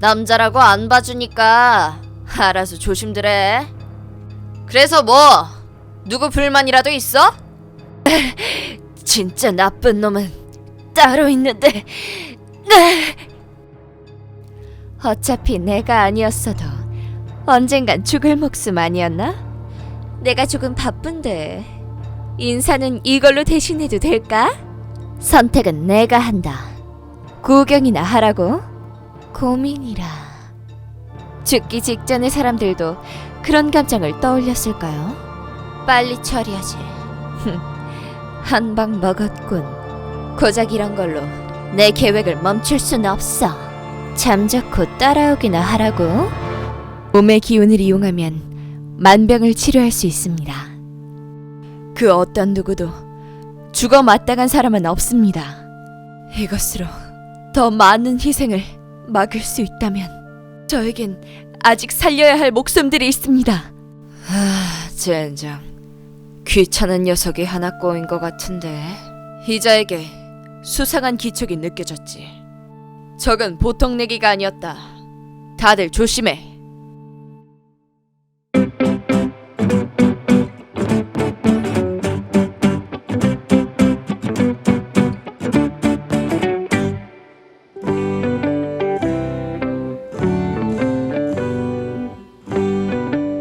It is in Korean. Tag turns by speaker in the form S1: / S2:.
S1: 남자라고 안 봐주니까 알아서 조심들 해. 그래서 뭐? 누구 불만이라도 있어? 진짜 나쁜 놈은 따로 있는데. 네. 어차피 내가 아니었어도 언젠간 죽을 목숨 아니었나? 내가 조금 바쁜데 인사는 이걸로 대신해도 될까? 선택은 내가 한다. 구경이나 하라고? 고민이라. 죽기 직전의 사람들도 그런 감정을 떠올렸을까요? 빨리 처리하지. 한 방 먹었군. 고작 이런 걸로 내 계획을 멈출 순 없어. 잠자코 따라오기나 하라고. 몸의 기운을 이용하면 만병을 치료할 수 있습니다. 그 어떤 누구도 죽어 마땅한 사람은 없습니다. 이것으로 더 많은 희생을 막을 수 있다면 저에겐 아직 살려야 할 목숨들이 있습니다. 아, 젠장. 귀찮은 녀석이 하나 꼬인 것 같은데 희자에게 수상한 기척이 느껴졌지. 적은 보통 내기가 아니었다. 다들 조심해.